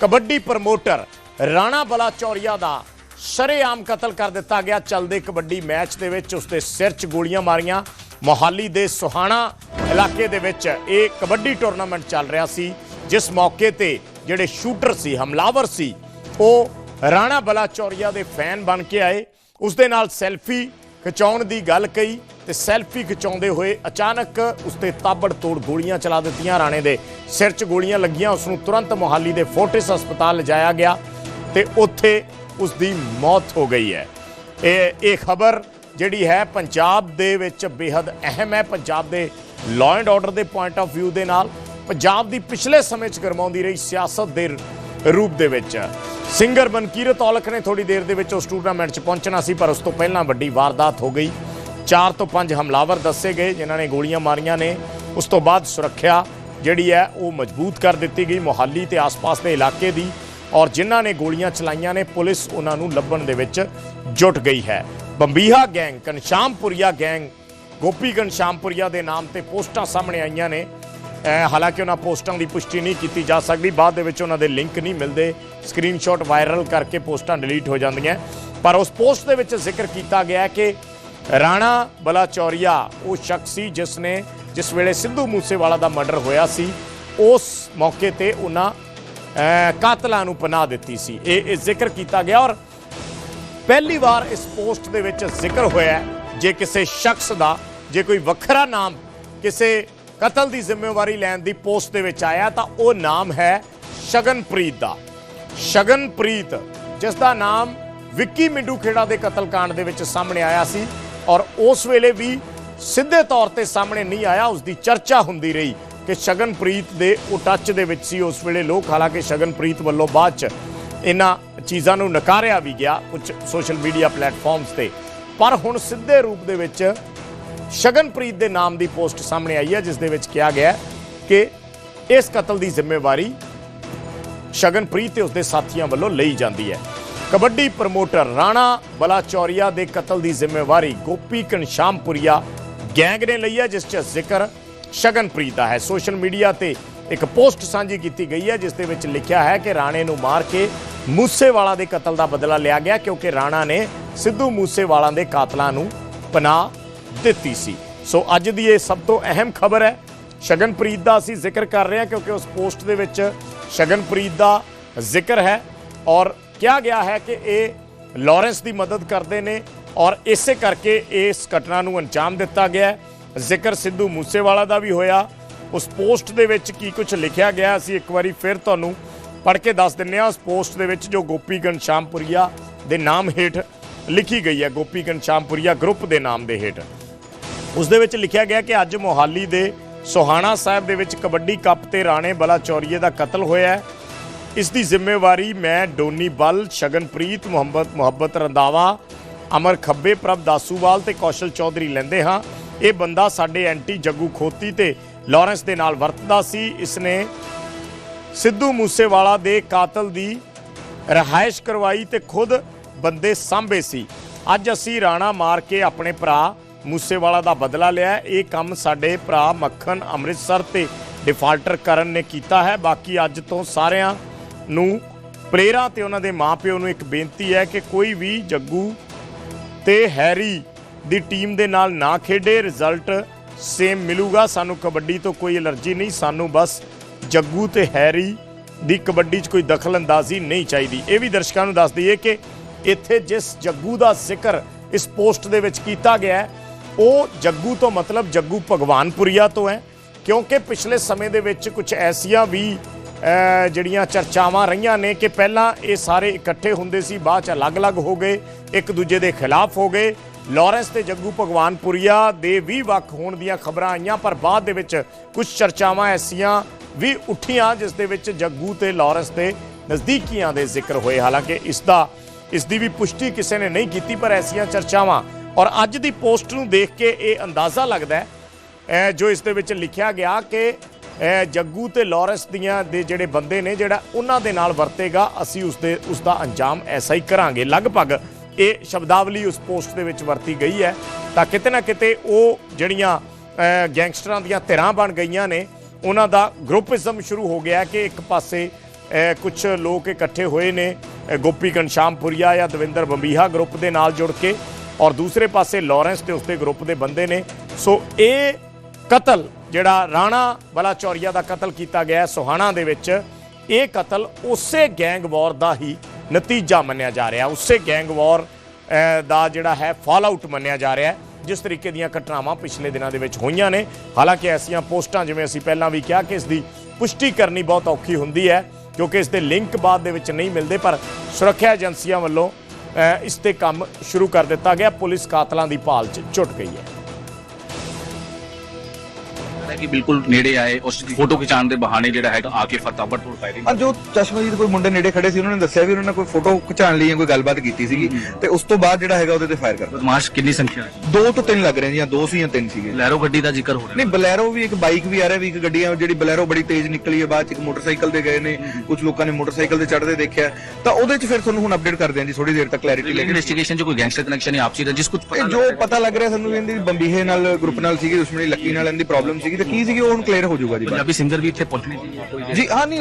Kabaddi promoter Rana Balachauria ਦਾ ਸ਼ਰੇਆਮ ਕਤਲ ਕਰ ਦਿੱਤਾ ਗਿਆ। ਚੱਲਦੇ ਕਬੱਡੀ ਮੈਚ ਦੇ ਵਿੱਚ ਉਸਦੇ ਸਿਰ 'ਚ ਗੋਲੀਆਂ ਮਾਰੀਆਂ। ਮੋਹਾਲੀ ਦੇ ਸੁਹਾਣਾ ਇਲਾਕੇ ਦੇ ਵਿੱਚ ਇਹ ਕਬੱਡੀ ਟੂਰਨਾਮੈਂਟ ਚੱਲ ਰਿਹਾ ਸੀ, ਜਿਸ ਮੌਕੇ ਤੇ ਜਿਹੜੇ ਸ਼ੂਟਰ ਸੀ, ਹਮਲਾਵਰ ਸੀ, ਉਹ ਰਾਣਾ ਬਲਾਚੌਰੀਆ ਦੇ ਫੈਨ ਬਣ ਕੇ ਆਏ। ਉਸਦੇ ਨਾਲ ਸੈਲਫੀ ਖਿਚਾਉਣ ਦੀ ਗੱਲ ਕਹੀ ਤੇ ਸੈਲਫੀ ਖਿਚਾਉਂਦੇ ਹੋਏ ਅਚਾਨਕ ਉਸ ਉਸਤੇ ਤਾਬੜਤੋੜ ਗੋਲੀਆਂ ਚਲਾ ਦਿੱਤੀਆਂ। ਰਾਣੇ ਦੇ ਸਿਰ 'ਚ ਗੋਲੀਆਂ ਲੱਗੀਆਂ। ਉਸ ਨੂੰ ਤੁਰੰਤ ਮੋਹਾਲੀ ਦੇ ਫੋਰਟਿਸ ਹਸਪਤਾਲ ਲਿਜਾਇਆ ਗਿਆ ਤੇ ਉੱਥੇ ਉਸ ਦੀ ਮੌਤ ਹੋ ਗਈ ਹੈ। ਇਹ ਇਹ ਖਬਰ ਜਿਹੜੀ ਹੈ ਪੰਜਾਬ ਦੇ ਵਿੱਚ ਬੇहद ਅਹਿਮ ਹੈ। ਪੰਜਾਬ ਦੇ ਲਾਅ ਐਂਡ ਆਰਡਰ ਦੇ ਪੁਆਇੰਟ ਆਫ View ਦੇ ਨਾਲ ਪੰਜਾਬ ਦੀ ਪਿਛਲੇ ਸਮੇਂ 'ਚ ਗਰਮਾਉਂਦੀ ਰਹੀ ਸਿਆਸਤ ਦੇ ਰੂਪ ਦੇ ਵਿੱਚ। ਸਿੰਗਰ ਮਨਕੀਰਤ ਔਲਖ ਨੇ ਥੋੜੀ ਦੇਰ ਦੇ ਵਿੱਚ ਉਸ ਟੂਰਨਾਮੈਂਟ 'ਚ ਪਹੁੰਚਣਾ ਸੀ, ਪਰ ਉਸ ਤੋਂ ਪਹਿਲਾਂ ਵੱਡੀ ਵਾਰਦਾਤ ਹੋ ਗਈ। 4 ਤੋਂ 5 ਹਮਲਾਵਰ ਦੱਸੇ ਗਏ, ਜਿਨ੍ਹਾਂ ਨੇ ਗੋਲੀਆਂ ਮਾਰੀਆਂ ਨੇ। ਉਸ ਤੋਂ ਬਾਅਦ ਸੁਰੱਖਿਆ ਜਿਹੜੀ ਹੈ, ਉਹ ਮਜ਼ਬੂਤ ਕਰ ਦਿੱਤੀ ਗਈ ਮੁਹੱਲੀ ਤੇ ਆਸ-ਪਾਸ ਦੇ ਇਲਾਕੇ ਦੀ ਔਰ ਜਿਨ੍ਹਾਂ ਨੇ ਗੋਲੀਆਂ ਚਲਾਈਆਂ ਨੇ, ਪੁਲਿਸ ਉਹਨਾਂ ਨੂੰ ਲੱਭਣ ਦੇ ਵਿੱਚ ਜੁਟ ਗਈ ਹੈ। ਬੰਬੀਹਾ ਗੈਂਗ ਕਨਸ਼ਾਮਪੁਰੀਆ ਗੈਂਗ ਗੋਪੀ ਕਨਸ਼ਾਮਪੁਰੀਆ ਦੇ ਨਾਮ ਤੇ ਪੋਸਟਾਂ ਸਾਹਮਣੇ ਆਈਆਂ ਨੇ। ਹਾਲਾਂਕਿ ਉਹਨਾਂ ਪੋਸਟਾਂ ਦੀ ਪੁਸ਼ਟੀ ਨਹੀਂ ਕੀਤੀ ਜਾ ਸਕਦੀ। ਬਾਅਦ ਦੇ ਵਿੱਚ ਉਹਨਾਂ ਦੇ ਲਿੰਕ ਨਹੀਂ ਮਿਲਦੇ। ਸਕਰੀਨਸ਼ਾਟ ਵਾਇਰਲ ਕਰਕੇ ਪੋਸਟਾਂ ਡਿਲੀਟ ਹੋ ਜਾਂਦੀਆਂ। ਪਰ ਉਸ ਪੋਸਟ ਦੇ ਵਿੱਚ ਜ਼ਿਕਰ ਕੀਤਾ ਗਿਆ ਕਿ ਰਾਣਾ ਬਲਾਚੌਰੀਆ, ਉਹ ਸ਼ਖਸ ਸੀ ਜਿਸ ਨੇ ਜਿਸ ਵੇਲੇ ਸਿੱਧੂ ਮੂਸੇਵਾਲਾ ਦਾ ਮਰਡਰ ਹੋਇਆ ਸੀ, ਉਸ ਮੌਕੇ ਤੇ ਉਹਨਾਂ ਕਾਤਲਾਂ ਨੂੰ ਪਨਾਹ ਦਿੱਤੀ ਸੀ। ਇਹ ਇਹ ਜ਼ਿਕਰ ਕੀਤਾ ਗਿਆ ਔਰ ਪਹਿਲੀ ਵਾਰ ਇਸ ਪੋਸਟ ਦੇ ਵਿੱਚ ਜ਼ਿਕਰ ਹੋਇਆ ਜੇ ਕਿਸੇ ਸ਼ਖਸ ਦਾ, ਜੇ ਕੋਈ ਵੱਖਰਾ ਨਾਮ ਕਿਸੇ ਕਤਲ ਦੀ ਜ਼ਿੰਮੇਵਾਰੀ ਲੈਣ ਦੀ ਪੋਸਟ ਦੇ ਵਿੱਚ ਆਇਆ ਤਾਂ ਉਹ ਨਾਮ ਹੈ ਸ਼ਗਨਪ੍ਰੀਤ ਦਾ। ਸ਼ਗਨਪ੍ਰੀਤ, ਜਿਸ ਦਾ ਨਾਮ ਵਿੱਕੀ ਮਿੰਡੂ ਖੇੜਾ ਦੇ ਕਤਲकांड ਦੇ ਵਿੱਚ ਸਾਹਮਣੇ ਆਇਆ ਸੀ ਔਰ ਉਸ ਵੇਲੇ ਵੀ ਸਿੱਧੇ ਤੌਰ ਤੇ ਸਾਹਮਣੇ ਨਹੀਂ ਆਇਆ, ਉਸ ਦੀ ਚਰਚਾ ਹੁੰਦੀ ਰਹੀ ਕਿ ਸ਼ਗਨਪ੍ਰੀਤ ਦੇ ਉਹ ਟੱਚ ਦੇ ਵਿੱਚ ਸੀ, ਉਸ ਵੇਲੇ ਲੋਕ, ਹਾਲਾਂਕਿ ਸ਼ਗਨਪ੍ਰੀਤ ਵੱਲੋਂ ਬਾਅਦ ਚ ਇਹਨਾਂ ਚੀਜ਼ਾਂ ਨੂੰ ਨਕਾਰਿਆ ਵੀ ਗਿਆ ਕੁਝ ਸੋਸ਼ਲ ਮੀਡੀਆ ਪਲੇਟਫਾਰਮਸ ਤੇ। ਪਰ ਹੁਣ ਸਿੱਧੇ ਰੂਪ ਦੇ ਵਿੱਚ ਸ਼ਗਨਪ੍ਰੀਤ ਦੇ ਨਾਮ ਦੀ ਪੋਸਟ ਸਾਹਮਣੇ ਆਈ ਹੈ, ਜਿਸ ਦੇ ਵਿੱਚ ਕਿਹਾ ਗਿਆ ਕਿ ਇਸ ਕਤਲ ਦੀ ਜ਼ਿੰਮੇਵਾਰੀ ਸ਼ਗਨਪ੍ਰੀਤ ਤੇ ਉਸਦੇ ਸਾਥੀਆਂ ਵੱਲੋਂ ਲਈ ਜਾਂਦੀ ਹੈ। ਕਬੱਡੀ ਪ੍ਰਮੋਟਰ ਰਾਣਾ ਬਲਾਚੌਰੀਆ ਦੇ ਕਤਲ ਦੀ ਜ਼ਿੰਮੇਵਾਰੀ ਗੋਪੀ ਕਨਸ਼ਾਮਪੁਰੀਆ ਗੈਂਗ ਨੇ ਲਈ ਹੈ, ਜਿਸ 'ਚ ਜ਼ਿਕਰ ਸ਼ਗਨਪ੍ਰੀਤ ਦਾ ਹੈ। ਸੋਸ਼ਲ ਮੀਡੀਆ ਤੇ ਇੱਕ ਪੋਸਟ ਸਾਂਝੀ ਕੀਤੀ ਗਈ ਹੈ, ਜਿਸ ਦੇ ਵਿੱਚ ਲਿਖਿਆ ਹੈ ਕਿ ਰਾਣੇ ਨੂੰ ਮਾਰ ਕੇ ਮੂਸੇਵਾਲਾ ਦੇ ਕਤਲ ਦਾ ਬਦਲਾ ਲਿਆ ਗਿਆ, ਕਿਉਂਕਿ ਰਾਣਾ ਨੇ ਸਿੱਧੂ ਮੂਸੇਵਾਲਾ ਦੇ ਕਾਤਲਾਂ ਨੂੰ ਪਨਾਹ ਦਿੱਤੀ ਸੀ। ਸੋ ਅੱਜ ਦੀ ਇਹ ਸਭ ਤੋਂ ਅਹਿਮ ਖਬਰ ਹੈ। ਸ਼ਗਨਪ੍ਰੀਤ ਦਾ ਅਸੀਂ ਜ਼ਿਕਰ ਕਰ ਰਹੇ ਹਾਂ ਕਿਉਂਕਿ ਉਸ ਪੋਸਟ ਦੇ ਵਿੱਚ ਸ਼ਗਨਪ੍ਰੀਤ ਦਾ ਜ਼ਿਕਰ ਹੈ ਔਰ ਕਿਹਾ ਗਿਆ ਹੈ ਕਿ ਇਹ ਲਾਰੈਂਸ ਦੀ ਮਦਦ ਕਰਦੇ ਨੇ ਔਰ ਇਸੇ ਕਰਕੇ ਇਸ ਘਟਨਾ ਨੂੰ ਅੰਜਾਮ ਦਿੱਤਾ ਗਿਆ ਜ਼ਿਕਰ ਸਿੱਧੂ ਮੂਸੇਵਾਲਾ ਦਾ ਵੀ ਹੋਇਆ। ਉਸ ਪੋਸਟ ਦੇ ਵਿੱਚ ਕੀ ਕੁਝ ਲਿਖਿਆ ਗਿਆ ਅਸੀਂ ਇੱਕ ਵਾਰੀ ਫਿਰ ਤੁਹਾਨੂੰ ਪੜ੍ਹ ਕੇ ਦੱਸ ਦਿੰਨੇ ਆ ਉਸ ਪੋਸਟ ਦੇ ਵਿੱਚ ਜੋ ਗੋਪੀ ਘਨਸ਼ਾਮਪੁਰੀਆ ਦੇ ਨਾਮ ਹੇਠ ਲਿਖੀ ਗਈ ਹੈ। ਗੋਪੀ ਘਨਸ਼ਾਮਪੁਰੀਆ ਗਰੁੱਪ ਦੇ ਨਾਮ ਦੇ ਹੇਠ। ਉਸ ਦੇ ਵਿੱਚ ਲਿਖਿਆ ਗਿਆ ਕਿ ਅੱਜ ਮੋਹਾਲੀ ਦੇ ਸੋਹਾਣਾ ਸਾਹਿਬ ਦੇ ਵਿੱਚ ਕਬੱਡੀ ਕੱਪ ਤੇ ਰਾਣੇ ਬਲਾ ਚੌਰੀਏ ਦਾ ਕਤਲ ਹੋਇਆ ਹੈ। ਇਸ ਦੀ ਜ਼ਿੰਮੇਵਾਰੀ ਮੈਂ, ਡੋਨੀ ਬਲ, ਸ਼ਗਨਪ੍ਰੀਤ, ਮੁਹੰਮਦ ਮੁਹੱਬਤ ਰੰਦਾਵਾ ਅਮਰ ਖੱਬੇ ਪ੍ਰਭ ਦਾਸੂਵਾਲ ਤੇ ਕੌਸ਼ਲ ਚੌਧਰੀ ਲੈਂਦੇ ਹਾਂ। ਇਹ ਬੰਦਾ ਸਾਡੇ ਐਂਟੀ ਜੱਗੂ ਖੋਤੀ ਤੇ ਲਾਰੈਂਸ ਦੇ ਨਾਲ ਵਰਤਦਾ ਸੀ। ਇਸ ਨੇ ਸਿੱਧੂ ਮੂਸੇਵਾਲਾ ਦੇ ਕਾਤਲ ਦੀ ਰਹਾਇਸ਼ ਕਰਵਾਈ ਤੇ ਖੁਦ ਬੰਦੇ ਸਾਂਭੇ ਸੀ। ਅੱਜ ਅਸੀਂ ਰਾਣਾ ਮਾਰ ਕੇ ਆਪਣੇ ਭਰਾ ਮੂਸੇਵਾਲਾ ਦਾ ਬਦਲਾ ਲਿਆ ਇਹ ਕੰਮ ਸਾਡੇ ਭਰਾ ਮੱਖਣ ਅੰਮ੍ਰਿਤਸਰ ਤੇ ਡਿਫਾਲਟਰ ਕਰਨ ਨੇ ਕੀਤਾ ਹੈ। ਬਾਕੀ ਅੱਜ ਤੋਂ ਸਾਰਿਆਂ ਨੂੰ ਪਲੇਅਰਾਂ ਤੇ ਉਹਨਾਂ ਦੇ ਮਾਪਿਓ ਨੂੰ ਇੱਕ ਬੇਨਤੀ ਹੈ ਕਿ ਕੋਈ ਵੀ ਜੱਗੂ ਤੇ ਹੈਰੀ ਦੀ ਟੀਮ ਦੇ ਨਾਲ ਨਾ ਖੇਡੇ। ਰਿਜ਼ਲਟ ਸੇਮ ਮਿਲੂਗਾ। ਸਾਨੂੰ ਕਬੱਡੀ ਤੋਂ ਕੋਈ ਅਲਰਜੀ ਨਹੀਂ। ਸਾਨੂੰ ਬਸ ਜੱਗੂ ਤੇ ਹੈਰੀ ਦੀ ਕਬੱਡੀ 'ਚ ਕੋਈ ਦਖਲ ਅੰਦਾਜ਼ੀ ਨਹੀਂ ਚਾਹੀਦੀ। ਇਹ ਵੀ ਦਰਸ਼ਕਾਂ ਨੂੰ ਦੱਸ ਦਈਏ ਕਿ ਇੱਥੇ ਜਿਸ ਜੱਗੂ ਦਾ ਜ਼ਿਕਰ ਇਸ ਪੋਸਟ ਦੇ ਵਿੱਚ ਕੀਤਾ ਗਿਆ ਹੈ ਉਹ ਜੱਗੂ ਤੋਂ ਮਤਲਬ ਜੱਗੂ ਭਗਵਾਨਪੁਰੀਆ ਤੋਂ ਹੈ, ਕਿਉਂਕਿ ਪਿਛਲੇ ਸਮੇਂ ਦੇ ਵਿੱਚ ਕੁਝ ਐਸੀਆਂ ਵੀ ਜਿਹੜੀਆਂ ਚਰਚਾਵਾਂ ਰਹੀਆਂ ਨੇ ਕਿ ਪਹਿਲਾਂ ਇਹ ਸਾਰੇ ਇਕੱਠੇ ਹੁੰਦੇ ਸੀ, ਬਾਅਦ ਚ ਅਲੱਗ-ਅਲੱਗ ਹੋ ਗਏ, ਇੱਕ ਦੂਜੇ ਦੇ ਖਿਲਾਫ ਹੋ ਗਏ। ਲਾਰੈਂਸ ਤੇ ਜੱਗੂ ਭਗਵਾਨਪੁਰੀਆ ਦੇ ਵੀ ਵੱਖ ਹੋਣ ਦੀਆਂ ਖਬਰਾਂ ਆਈਆਂ, ਪਰ ਬਾਅਦ ਦੇ ਵਿੱਚ ਕੁਝ ਚਰਚਾਵਾਂ ਐਸੀਆਂ ਵੀ ਉੱਠੀਆਂ, ਜਿਸ ਦੇ ਵਿੱਚ ਜੱਗੂ ਤੇ ਲਾਰੈਂਸ ਦੇ ਨਜ਼ਦੀਕੀਆਂ ਦੇ ਜ਼ਿਕਰ ਹੋਏ। ਹਾਲਾਂਕਿ ਇਸ ਦਾ, ਇਸ ਦੀ ਵੀ ਪੁਸ਼ਟੀ ਕਿਸੇ ਨੇ ਨਹੀਂ ਕੀਤੀ, ਪਰ ਐਸੀਆਂ ਚਰਚਾਵਾਂ ਔਰ ਅੱਜ ਦੀ ਪੋਸਟ ਨੂੰ ਦੇਖ ਕੇ ਇਹ ਅੰਦਾਜ਼ਾ ਲੱਗਦਾ ਹੈ ਜੋ ਇਸ ਦੇ ਵਿੱਚ ਲਿਖਿਆ ਗਿਆ ਕਿ ਜੱਗੂ ਤੇ ਲਾਰੈਂਸ ਦੀਆਂ ਦੇ ਜਿਹੜੇ ਬੰਦੇ ਨੇ ਜਿਹੜਾ ਉਹਨਾਂ ਦੇ ਨਾਲ ਵਰਤੇਗਾ, ਅਸੀਂ ਉਸ ਦੇ, ਉਸ ਦਾ ਅੰਜਾਮ ਐਸਾ ਹੀ ਕਰਾਂਗੇ। ਲਗਭਗ ਇਹ ਸ਼ਬਦਾਵਲੀ ਉਸ ਪੋਸਟ ਦੇ ਵਿੱਚ ਵਰਤੀ ਗਈ ਹੈ। ਤਾਂ ਕਿਤੇ ਨਾ ਕਿਤੇ ਉਹ ਜਿਹੜੀਆਂ ਗੈਂਗਸਟਰਾਂ ਦੀਆਂ ਧਿਰਾਂ ਬਣ ਗਈਆਂ ਨੇ, ਉਹਨਾਂ ਦਾ ਗਰੁੱਪਿਜ਼ਮ ਸ਼ੁਰੂ ਹੋ ਗਿਆ ਕਿ ਇੱਕ ਪਾਸੇ ਕੁਝ ਲੋਕ ਇਕੱਠੇ ਹੋਏ ਨੇ ਗੋਪੀ ਘਨਸ਼ਾਮਪੁਰੀਆ ਜਾਂ ਦਵਿੰਦਰ ਬੰਬੀਹਾ ਗਰੁੱਪ ਦੇ ਨਾਲ ਜੁੜ ਕੇ ਔਰ ਦੂਸਰੇ ਪਾਸੇ ਲਾਰੈਂਸ ਤੇ ਉਸਦੇ ਗਰੁੱਪ ਦੇ ਬੰਦੇ ਨੇ। ਸੋ ਇਹ ਕਤਲ, ਜਿਹੜਾ ਰਾਣਾ ਬਲਾਚੌਰੀਆ ਦਾ ਕਤਲ ਕੀਤਾ ਗਿਆ ਸੋਹਾਣਾ ਦੇ ਵਿੱਚ, ਇਹ ਕਤਲ ਉਸੇ ਗੈਂਗ ਵਾਰ ਦਾ ਹੀ ਨਤੀਜਾ ਮੰਨਿਆ ਜਾ ਰਿਹਾ। ਉਸੇ ਗੈਂਗ ਵਾਰ ਦਾ ਜਿਹੜਾ ਹੈ ਫਾਲ ਆਊਟ ਮੰਨਿਆ ਜਾ ਰਿਹਾ ਜਿਸ ਤਰੀਕੇ ਦੀਆਂ ਘਟਨਾਵਾਂ ਪਿਛਲੇ ਦਿਨਾਂ ਦੇ ਵਿੱਚ ਹੋਈਆਂ ਨੇ। ਹਾਲਾਂਕਿ ਐਸੀਆਂ ਪੋਸਟਾਂ, ਜਿਵੇਂ ਅਸੀਂ ਪਹਿਲਾਂ ਵੀ ਕਿਹਾ ਕਿ ਇਸ ਦੀ ਪੁਸ਼ਟੀ ਕਰਨੀ ਬਹੁਤ ਔਖੀ ਹੁੰਦੀ ਹੈ, ਕਿਉਂਕਿ ਇਸ ਦੇ ਲਿੰਕ ਬਾਅਦ ਦੇ ਵਿੱਚ ਨਹੀਂ ਮਿਲਦੇ, ਪਰ ਸੁਰੱਖਿਆ ਏਜੰਸੀਆਂ ਵੱਲੋਂ ਇਸ ਤੇ ਕੰਮ ਸ਼ੁਰੂ ਕਰ ਦਿੱਤਾ ਗਿਆ। ਪੁਲਿਸ ਕਾਤਲਾਂ ਦੀ ਭਾਲ 'ਚ ਜੁਟ ਗਈ ਹੈ। ਹੈ ਕਿ ਬਿਲਕੁਲ ਨੇੜੇ ਆਏ ਉਸ ਦੀ ਫੋਟੋ ਖਿਚਾਉਣ ਦੇ ਬਹਾਨੇ ਜਿਹੜਾ ਹੈਗਾ ਆ ਕੇ ਫਤਾਬਟ ਤੋਂ ਫਾਇਰਿੰਗ ਆ ਜੋ ਚਸ਼ਮਦੀਦ ਕੋਈ ਮੁੰਡੇ ਨੇੜੇ ਖੜੇ ਸੀ ਉਹਨਾਂ ਨੇ ਦੱਸਿਆ ਵੀ ਉਹਨਾਂ ਨੇ ਕੋਈ ਫੋਟੋ ਖਿਚਾਉਣ ਲਈ ਜਾਂ ਕੋਈ ਗੱਲਬਾਤ ਕੀਤੀ ਸੀਗੀ। ਤੇ ਉਸ ਤੋਂ ਬਾਅਦ ਜਿਹੜਾ ਹੈਗਾ ਉਹਦੇ ਤੇ ਫਾਇਰ ਕਰਦਾ ਬਦਮਾਸ਼ ਕਿੰਨੀ ਸੰਖਿਆ ਹੈ? ਦੋ ਤੋਂ ਤਿੰਨ ਲੱਗ ਰਹੇ ਜਾਂ ਦੋ ਸੀ ਜਾਂ ਤਿੰਨ ਸੀਗੇ। ਲੈਰੋ ਗੱਡੀ ਦਾ ਜ਼ਿਕਰ ਹੋ ਰਿਹਾ। ਨਹੀਂ ਬਲੈਰੋ ਵੀ ਇੱਕ ਬਾਈਕ ਵੀ ਆ ਰਿਹਾ ਵੀ ਇੱਕ ਗੱਡੀ ਆ ਜਿਹੜੀ ਬਲੈਰੋ ਬੜੀ ਤੇਜ਼ ਨਿਕਲੀ ਹੈ ਬਾਅਦ ਚ ਇੱਕ ਮੋਟਰਸਾਈਕਲ ਤੇ ਗਏ ਨੇ ਕੁਝ ਲੋਕਾਂ ਨੇ ਮੋਟਰਸਾਈਕਲ ਤੇ ਚੜ੍ਹਦੇ ਦੇਖਿਆ। ਤਾਂ ਉਹਦੇ ਚ ਫਿਰ ਤੁਹਾਨੂੰ ਹੁਣ ਅਪਡੇਟ ਕਰਦੇ ਹਾਂ ਜੀ ਥੋੜੀ ਦੇਰ ਤੱਕ ਕਲੈਰਿਟੀ ਲੈ ਕੇ। ਇਨਵੈਸਟੀਗੇਸ਼ਨ ਚ ਕੋਈ ਗੈਂਗਸਟਰ ਕਨੈਕਸ਼ਨ ਹੈ ਆਪਸੀ ਰੰਜਿਸ਼ ਕੁਝ ਜੋ ਪਤਾ ਲੱਗ ਰਿਹਾ ਸਾਨੂੰ ਵੀ ਇਹਦੀ ਬੰਬੀਹੇ ਨਾਲ ਗਰੁੱਪ ਨਾਲ ਸੀਗੀ ਦੁਸ਼ਮਣੀ ਲੱਕੀ ਨਾਲ ਇਹਦੀ ਪ੍ਰੋਬਲਮ ਸੀਗੀ। ਕੀ ਸੀਗੀ ਉਹ ਹੁਣ ਕਲੀਅਰ ਹੋ ਜਾਊਗਾ ਜੀ ਬਾਅਦ। ਪੰਜਾਬੀ ਸਿੰਗਰ ਵੀ ਇੱਥੇ ਪਹੁੰਚਣੇ ਕੋਈ ਜੀ ਹਾਂ ਨਹੀਂ